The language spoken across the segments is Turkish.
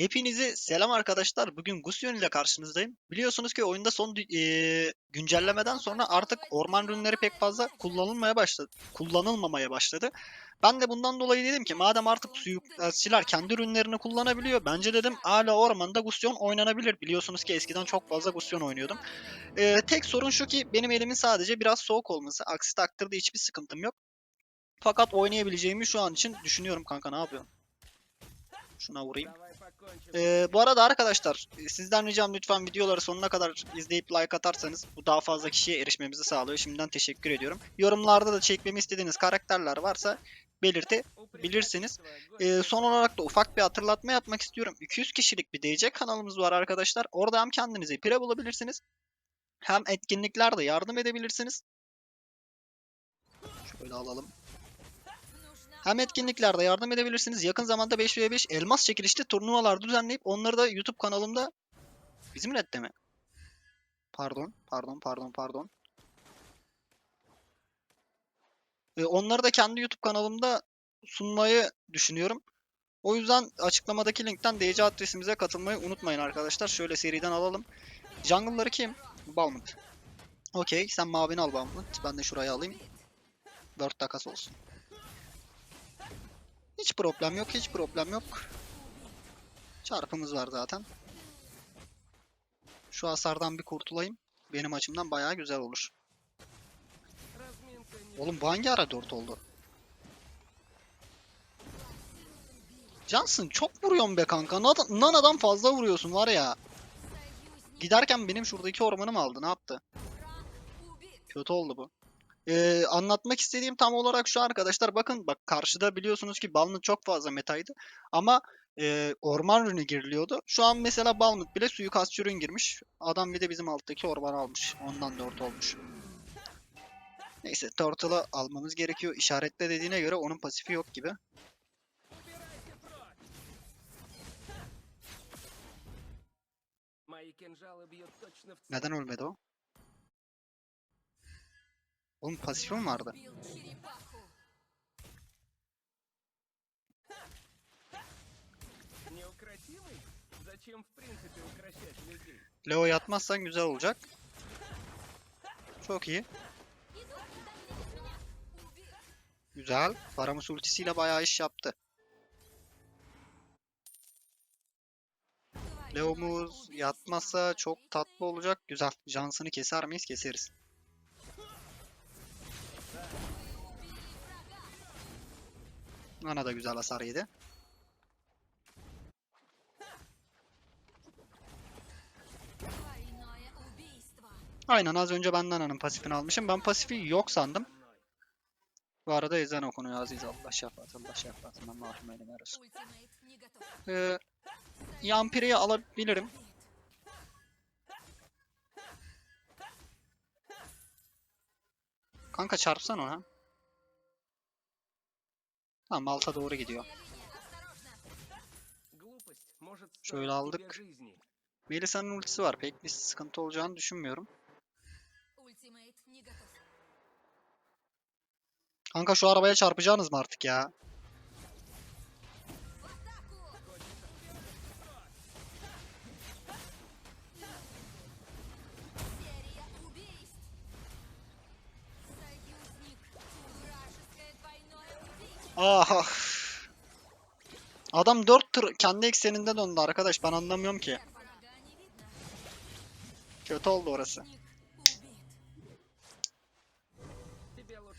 Hepinize selam arkadaşlar. Bugün Gusyon ile karşınızdayım. Biliyorsunuz ki oyunda son eee, güncellemeden sonra artık orman rünleri pek fazla kullanılmaya başladı. Kullanılmamaya başladı. Ben de bundan dolayı dedim ki madem artık suikastçiler kendi rünlerini kullanabiliyor. Bence dedim hala ormanda Gusyon oynanabilir. Biliyorsunuz ki eskiden çok fazla Gusyon oynuyordum. Eee, tek sorun şu ki benim elimin sadece biraz soğuk olması. Aksi takdirde hiçbir sıkıntım yok. Fakat oynayabileceğimi şu an için düşünüyorum kanka ne yapıyorsun? Şuna vurayım. Ee, bu arada arkadaşlar e, sizden ricam lütfen videoları sonuna kadar izleyip like atarsanız bu daha fazla kişiye erişmemizi sağlıyor. Şimdiden teşekkür ediyorum. Yorumlarda da çekmemi istediğiniz karakterler varsa belirtebilirsiniz. Ee, son olarak da ufak bir hatırlatma yapmak istiyorum. 200 kişilik bir DC kanalımız var arkadaşlar. Orada hem kendinize pire bulabilirsiniz hem etkinliklerde yardım edebilirsiniz. Şöyle alalım. Hem etkinliklerde yardım edebilirsiniz. Yakın zamanda 5v5 elmas çekilişli turnuvalar düzenleyip onları da YouTube kanalımda bizim redde mi? Pardon, pardon, pardon, pardon. Ee, onları da kendi YouTube kanalımda sunmayı düşünüyorum. O yüzden açıklamadaki linkten DC adresimize katılmayı unutmayın arkadaşlar. Şöyle seriden alalım. Jungle'ları kim? Balmut. Okey, sen mavini al Balmut. Ben de şurayı alayım. Word takas olsun. Hiç problem yok, hiç problem yok. Çarpımız var zaten. Şu hasardan bir kurtulayım. Benim açımdan bayağı güzel olur. Oğlum bu hangi ara 4 oldu? Johnson çok vuruyorsun be kanka. Nana- Nana'dan fazla vuruyorsun var ya. Giderken benim şuradaki ormanımı aldı. Ne yaptı? Kötü oldu bu. Ee, anlatmak istediğim tam olarak şu arkadaşlar. Bakın bak karşıda biliyorsunuz ki Balmut çok fazla metaydı. Ama e, orman rünü giriliyordu. Şu an mesela Balmut bile suikast ürün girmiş. Adam bir de bizim alttaki orman almış. Ondan 4 olmuş. Neyse Turtle'ı almamız gerekiyor. İşaretle dediğine göre onun pasifi yok gibi. Neden ölmedi o? Oğlum pasifim vardı. Leo yatmazsan güzel olacak. Çok iyi. Güzel. Faramus ultisiyle bayağı iş yaptı. Leomuz yatmasa çok tatlı olacak. Güzel. Jansını keser miyiz? Keseriz. Ana da güzel hasar yedi. Aynen az önce benden hanım pasifini almışım. Ben pasifi yok sandım. Bu arada ezan okunuyor Aziz Allah şefaat Allah şefaatinden mahrum eylem arasın. Ee, Yampire'yi alabilirim. Kanka çarpsan ona. Tamam alta doğru gidiyor. Şöyle aldık. Melisa'nın ultisi var. Pek bir sıkıntı olacağını düşünmüyorum. Kanka şu arabaya çarpacağınız mı artık ya? Ah. Adam 4 tır kendi ekseninde döndü arkadaş. Ben anlamıyorum ki. Kötü oldu orası.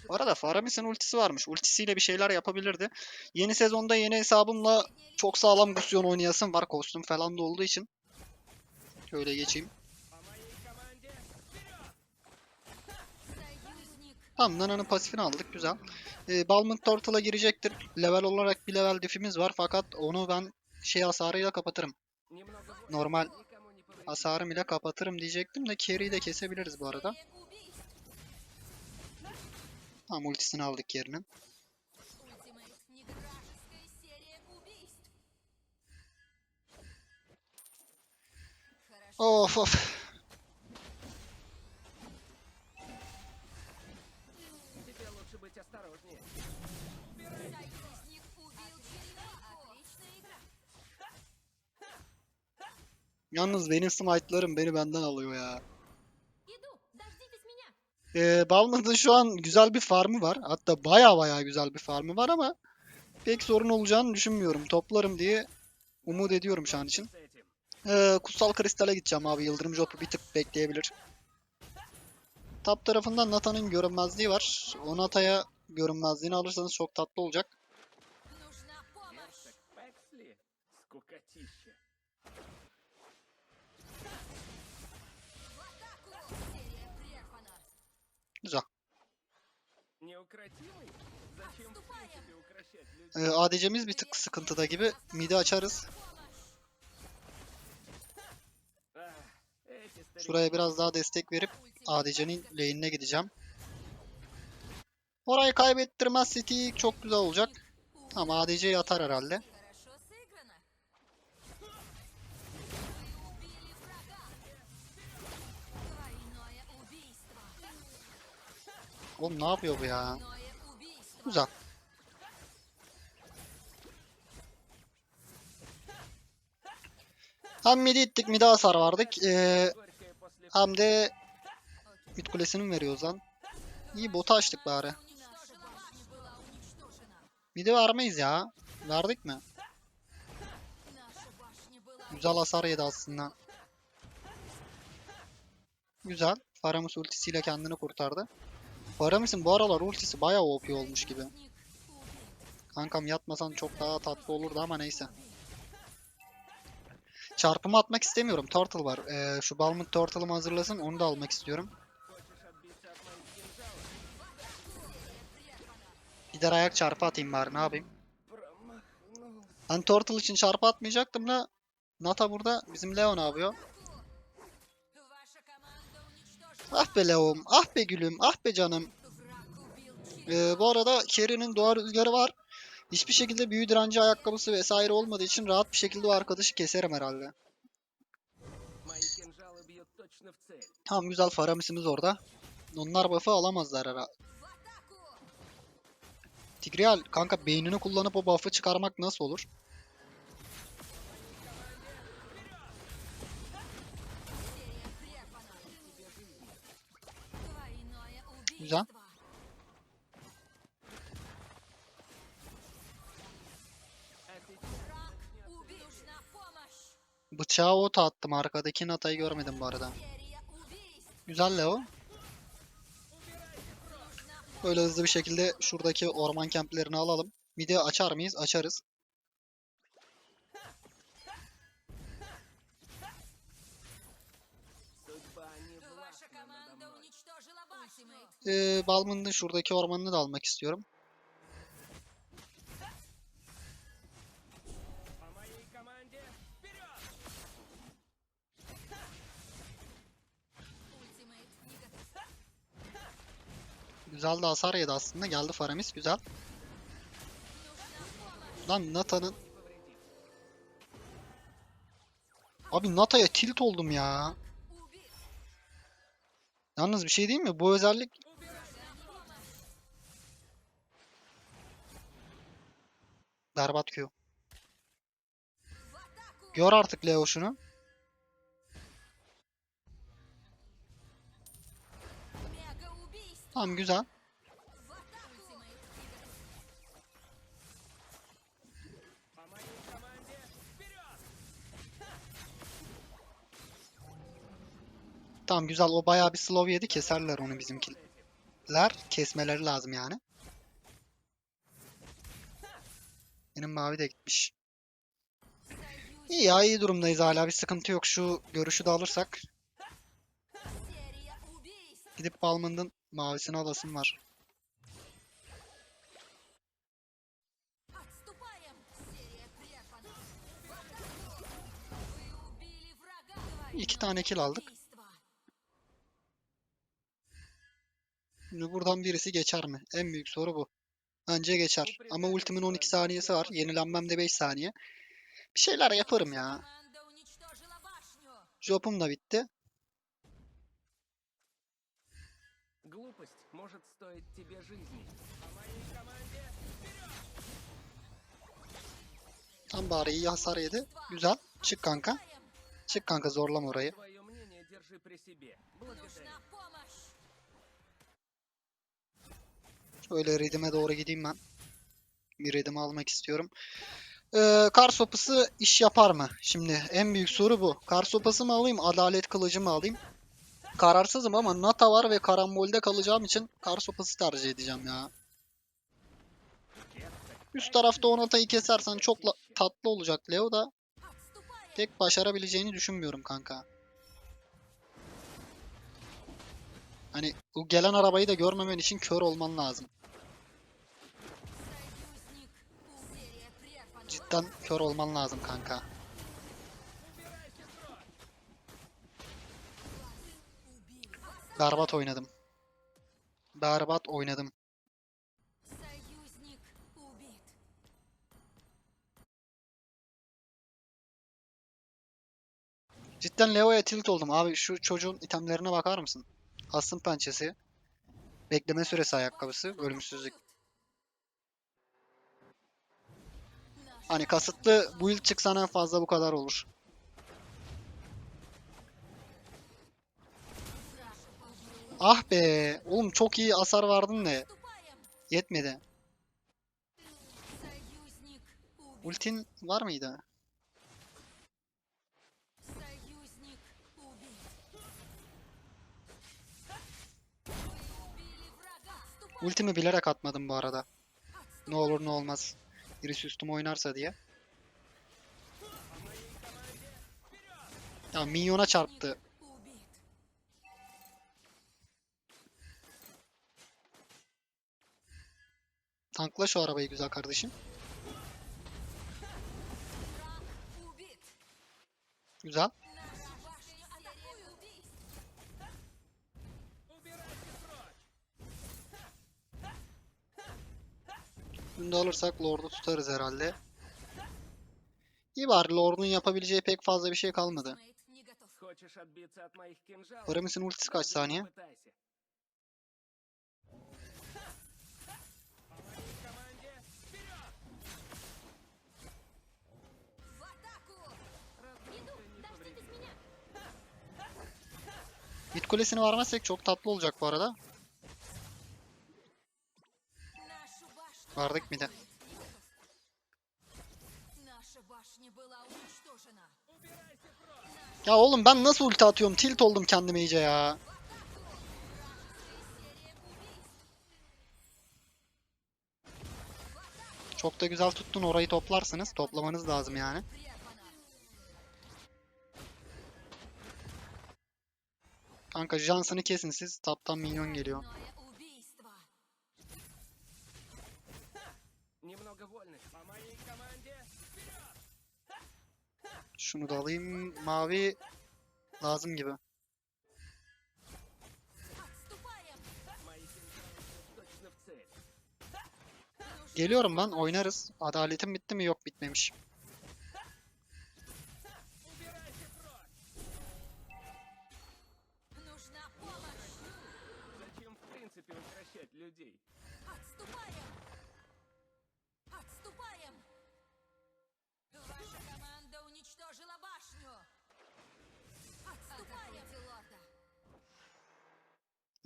Bu arada Faramis'in ultisi varmış. Ultisiyle bir şeyler yapabilirdi. Yeni sezonda yeni hesabımla çok sağlam Gusion oynayasım var. Kostüm falan da olduğu için. Şöyle geçeyim. Tamam Nana'nın pasifini aldık güzel. Ee, Balmond Turtle'a girecektir. Level olarak bir level defimiz var fakat onu ben şey hasarıyla kapatırım. Normal hasarım ile kapatırım diyecektim de carry'i de kesebiliriz bu arada. Tamam ultisini aldık Carry'nin. Of of. быть осторожнее. Союзник убил черепаху. Отличная игра. Yalnız benim smite'larım beni benden alıyor ya. Иду, дождитесь меня. Ee, Balmond'un şu an güzel bir farmı var. Hatta baya baya güzel bir farmı var ama pek sorun olacağını düşünmüyorum. Toplarım diye umut ediyorum şu an için. С этим. Ee, kutsal kristale gideceğim abi. Yıldırım Jop'u bir tık bekleyebilir. Tap tarafından Nata'nın görünmezliği var. O Nata'ya görünmezliğini alırsanız çok tatlı olacak. Güzel. Ee, bir tık sıkıntıda gibi. Midi açarız. Şuraya biraz daha destek verip ADC'nin lane'ine gideceğim. Orayı kaybettirmez City çok güzel olacak. Ama ADC'yi atar herhalde. Oğlum ne yapıyor bu ya? Güzel. Hem midi ittik, midi hasar vardık. Ee, hem de Mid kulesini mi veriyor Ozan? İyi botu açtık bari. Mid'i vermeyiz ya. Verdik mi? Güzel hasar yedi aslında. Güzel. Faramus ultisiyle kendini kurtardı. Faramus'un bu aralar ultisi bayağı OP olmuş gibi. Kankam yatmasan çok daha tatlı olurdu ama neyse. Çarpımı atmak istemiyorum. Turtle var. Ee, şu Balmut Turtle'ımı hazırlasın. Onu da almak istiyorum. Gider ayak çarpı atayım bari ne yapayım. Ben Turtle için çarpı atmayacaktım da Nata burada bizim Leon yapıyor. Ah be Leon, ah be gülüm, ah be canım. Ee, bu arada Kerry'nin doğa rüzgarı var. Hiçbir şekilde büyü direnci ayakkabısı vesaire olmadığı için rahat bir şekilde o arkadaşı keserim herhalde. Tamam güzel faramisimiz orada. Onlar buff'ı alamazlar herhalde. Tigreal kanka beynini kullanıp o buff'ı çıkarmak nasıl olur? Güzel. Bıçağı ota attım. Arkadaki Nata'yı görmedim bu arada. Güzel Leo. Böyle hızlı bir şekilde şuradaki orman kemplerini alalım. Midi açar mıyız? Açarız. Ee, Balmın'ın şuradaki ormanını da almak istiyorum. Güzel de hasar yedi aslında. Geldi Faramis. Güzel. Lan Nata'nın... Abi Nata'ya tilt oldum ya. Yalnız bir şey değil mi? Bu özellik... Berbat Q. Gör artık Leo şunu. Tamam güzel. Tamam güzel o bayağı bir slow yedi keserler onu bizimkiler. Kesmeleri lazım yani. Benim mavi de gitmiş. İyi ya iyi durumdayız hala bir sıkıntı yok şu görüşü de alırsak. Gidip Balmınd'ın mavisini alasım var. İki tane kill aldık. Şimdi buradan birisi geçer mi? En büyük soru bu. Bence geçer. Ama ultimin 12 saniyesi var. Yenilenmem de 5 saniye. Bir şeyler yaparım ya. Jobum da bitti. Tam bari iyi hasar yedi. Güzel. Çık kanka. Çık kanka zorlama orayı. Öyle redime doğru gideyim ben. Bir redimi almak istiyorum. Ee, kar sopası iş yapar mı? Şimdi en büyük soru bu. Kar sopası mı alayım, adalet kılıcı mı alayım? Kararsızım ama Nata var ve karambolde kalacağım için kar sopası tercih edeceğim ya. Üst tarafta o Nata'yı kesersen çok tatlı olacak Leo da. Tek başarabileceğini düşünmüyorum kanka. Hani o gelen arabayı da görmemen için kör olman lazım. Cidden kör olman lazım kanka. Berbat oynadım. Berbat oynadım. Cidden Leo'ya tilt oldum abi. Şu çocuğun itemlerine bakar mısın? Hasım pençesi. Bekleme süresi ayakkabısı. Ölümsüzlük. Hani kasıtlı bu yıl çıksan en fazla bu kadar olur. Ah be. Oğlum çok iyi hasar verdin de. Yetmedi. Ultin var mıydı? Ultimi bilerek atmadım bu arada. Ne olur ne olmaz. Birisi üstüme oynarsa diye. Ya minyona çarptı. Tankla şu arabayı güzel kardeşim. Güzel. Bunu alırsak Lord'u tutarız herhalde. İyi bari Lord'un yapabileceği pek fazla bir şey kalmadı. Aramis'in ultisi kaç saniye? Bit kulesini varmazsak çok tatlı olacak bu arada. Vardık bir de. Ya oğlum ben nasıl ulti atıyorum? Tilt oldum kendime iyice ya. Çok da güzel tuttun orayı toplarsınız. Toplamanız lazım yani. Kanka Jansen'ı kesin siz. Taptan minyon geliyor. Şunu da alayım. Mavi lazım gibi. Geliyorum lan oynarız. Adaletim bitti mi? Yok bitmemiş.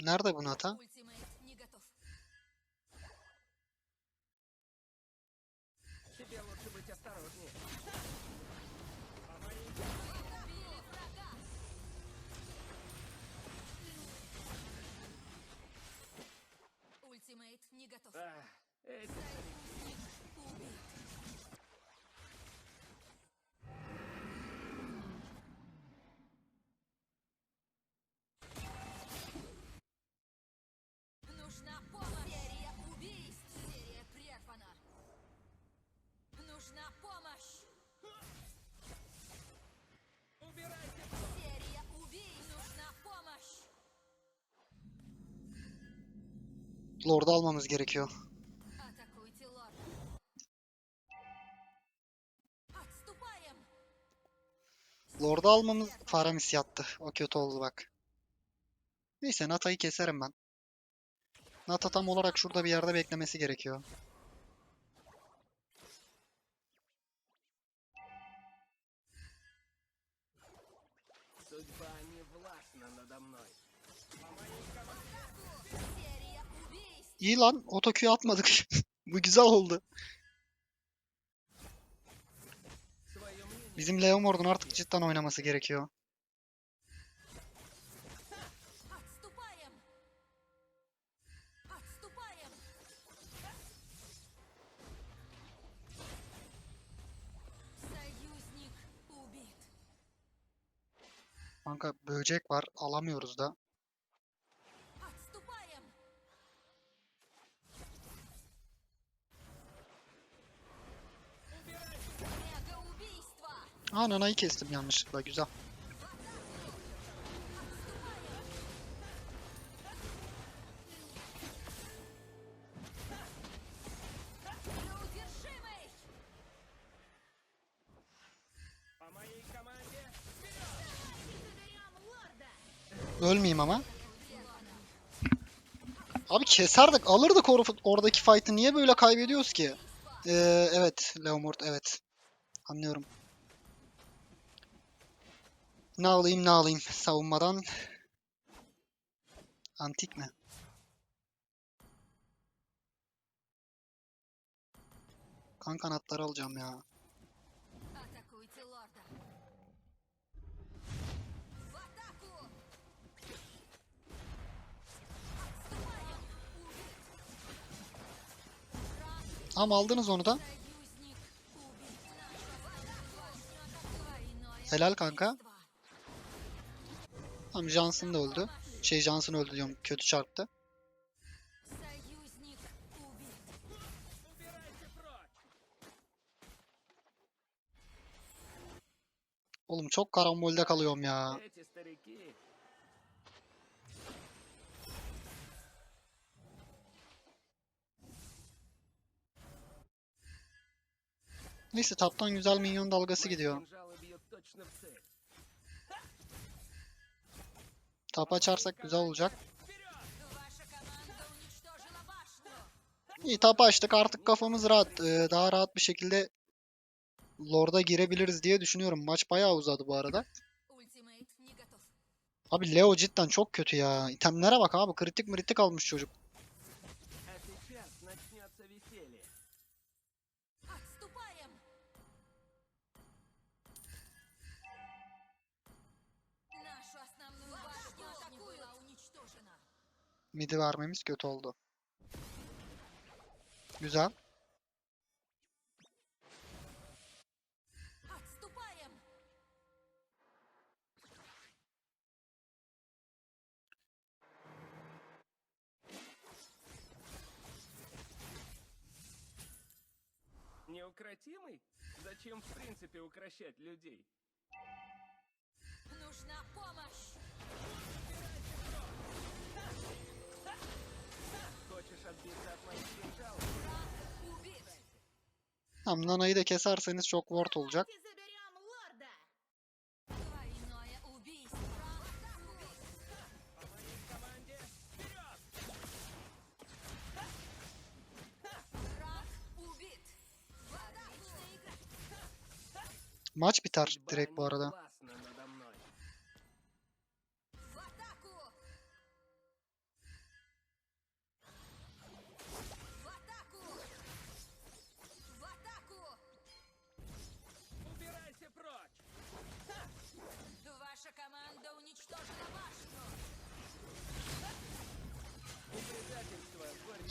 Nerede bu Nata? Ультимейт не готов. Тебе лучше Lord'u almamız gerekiyor. Lord'u almamız Faramis yattı. O kötü oldu bak. Neyse Nata'yı keserim ben. Nata tam olarak şurada bir yerde beklemesi gerekiyor. İyi lan otoküye atmadık. Bu güzel oldu. Bizim Leomord'un artık cidden oynaması gerekiyor. Kanka böcek var alamıyoruz da. Aa Nana'yı kestim yanlışlıkla güzel. Ölmeyeyim ama. Abi keserdik, alırdık or oradaki fight'ı. Niye böyle kaybediyoruz ki? Ee, evet, Leomord, evet. Anlıyorum. Ne alayım ne alayım savunmadan. Antik mi? Kan kanatları alacağım ya. Tam aldınız onu da. Helal kanka. Tamam Johnson da öldü. Şey Johnson öldü diyorum. Kötü çarptı. Oğlum çok karambolde kalıyorum ya. Neyse taptan güzel minyon dalgası gidiyor. Tap açarsak güzel olacak. İyi tap açtık artık kafamız rahat. Ee, daha rahat bir şekilde Lord'a girebiliriz diye düşünüyorum. Maç bayağı uzadı bu arada. Abi Leo cidden çok kötü ya. İtemlere bak abi kritik mritik almış çocuk. Midi vermemiz kötü oldu. Güzel. Отступаем! Неукротимый? Зачем в принципе укращать людей? Нужна помощь! Tamam Nana'yı da keserseniz çok ward olacak. Maç biter direkt bu arada.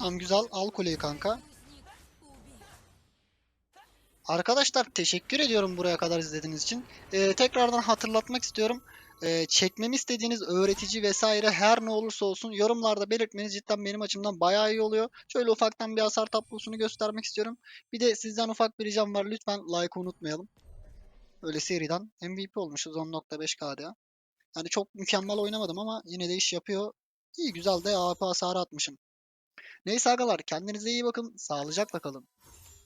Tam güzel. Al kuleyi kanka. Arkadaşlar teşekkür ediyorum buraya kadar izlediğiniz için. Ee, tekrardan hatırlatmak istiyorum. Ee, çekmemi istediğiniz öğretici vesaire her ne olursa olsun yorumlarda belirtmeniz cidden benim açımdan bayağı iyi oluyor. Şöyle ufaktan bir hasar tablosunu göstermek istiyorum. Bir de sizden ufak bir ricam var. Lütfen like'ı unutmayalım. Öyle seriden MVP olmuşuz 10.5 KDA. Yani çok mükemmel oynamadım ama yine de iş yapıyor. İyi güzel de AP hasarı atmışım. Neyse agalar kendinize iyi bakın. Sağlıcakla kalın.